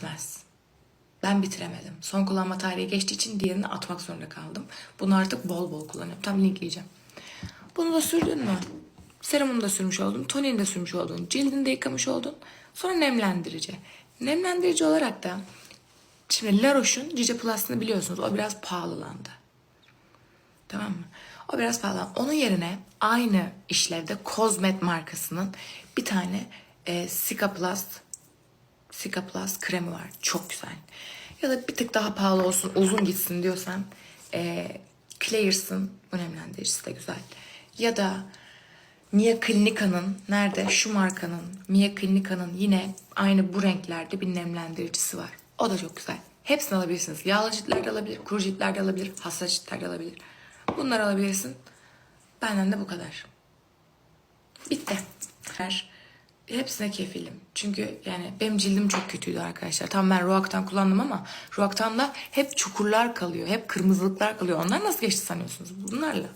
bitmez. Ben bitiremedim. Son kullanma tarihi geçtiği için diğerini atmak zorunda kaldım. Bunu artık bol bol kullanıyorum. Tam linkleyeceğim. Bunu da sürdün mü? Serumunu da sürmüş oldun. Tonini de sürmüş oldun. Cildini de yıkamış oldun. Sonra nemlendirici. Nemlendirici olarak da şimdi La Roche'un Cice Plus'ını biliyorsunuz. O biraz pahalılandı. Tamam mı? O biraz pahalı. Onun yerine aynı işlevde Cosmet markasının bir tane e, Sika Plus Sika Plus kremi var. Çok güzel. Ya da bir tık daha pahalı olsun, uzun gitsin diyorsan e, Claire's'ın önemlendiricisi de güzel. Ya da Mia Clinica'nın nerede? Şu markanın Mia Clinica'nın yine aynı bu renklerde bir nemlendiricisi var. O da çok güzel. Hepsini alabilirsiniz. Yağlı ciltler de alabilir, kuru ciltler de alabilir, hassas ciltler de alabilir. Bunları alabilirsin. Benden de bu kadar. Bitti. Her hepsine kefilim. Çünkü yani benim cildim çok kötüydü arkadaşlar. Tam ben Roaccutane kullandım ama Roaccutane'da hep çukurlar kalıyor. Hep kırmızılıklar kalıyor. Onlar nasıl geçti sanıyorsunuz? Bunlarla.